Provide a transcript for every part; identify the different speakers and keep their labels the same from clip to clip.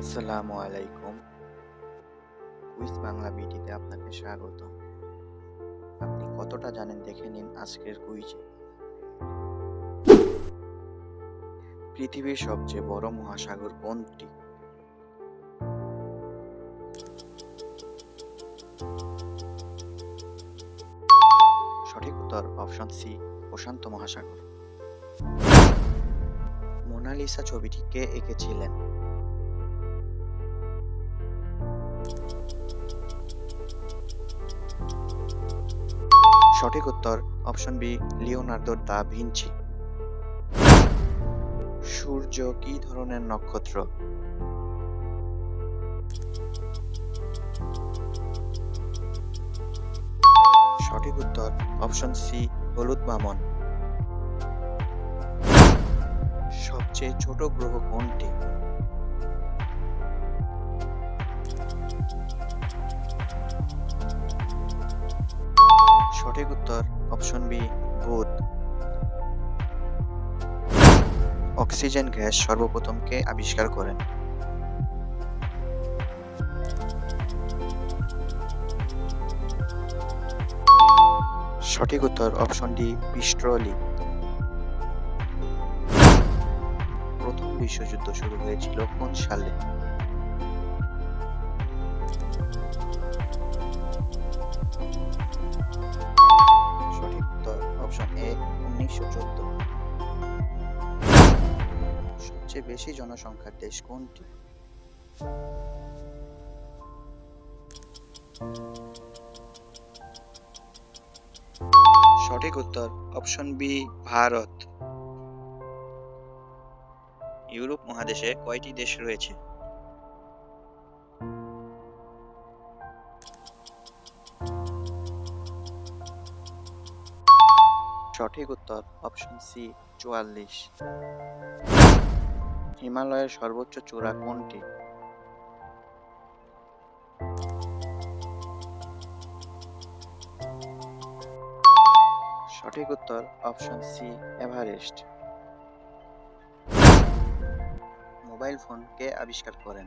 Speaker 1: আসসালামু আলাইকুম। কুইজ বাংলা বিডিতে আপনাকে স্বাগত আপনি কতটা জানেন দেখে নিন আজকের কুইজে। পৃথিবীর সবচেয়ে বড় মহাসাগর কোনটি? সঠিক উত্তর অপশন সি, প্রশান্ত মহাসাগর। মোনালিসা ছবিটি কে এঁকেছিলেন? সঠিক উত্তর option B, Leonardo da Vinci সূর্য কি ধরনের নক্ষত্র? সঠিক উত্তর অপশন সি, হলুদ বামন সবচেয়ে ছোট গ্রহ কোনটি? সঠিক উত্তর অপশন বি বুধ অক্সিজেন গ্যাস সর্বপ্রথম কে আবিষ্কার করেন। সঠিক উত্তর অপশন ডি পিস্ট্রলি প্রথম বিশ্বযুদ্ধ শুরু হয়েছিল কোন সালে? উনিশশো চোদ্দ। সবচেয়ে বেশি জনসংখ্যার দেশ কোনটি? সঠিক উত্তর, অপশন বি, ভারত। ইউরোপ মহাদেশে কয়টি দেশ রয়েছে? সঠিক উত্তর অপশন সি চুয়াল্লিশ। হিমালয়ের সর্বোচ্চ চূড়া কোনটি? সঠিক উত্তর option C Everest. Mobile phone কে আবিষ্কার করেন।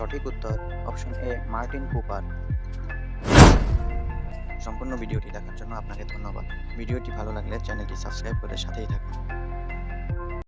Speaker 1: সঠিক উত্তর অপশন এ মার্টিন কুপার। সম্পূর্ণ ভিডিওটি দেখার জন্য আপনাকে ধন্যবাদ। ভিডিওটি ভালো লাগলে চ্যানেলটি সাবস্ক্রাইব করে সাথেই থাকুন।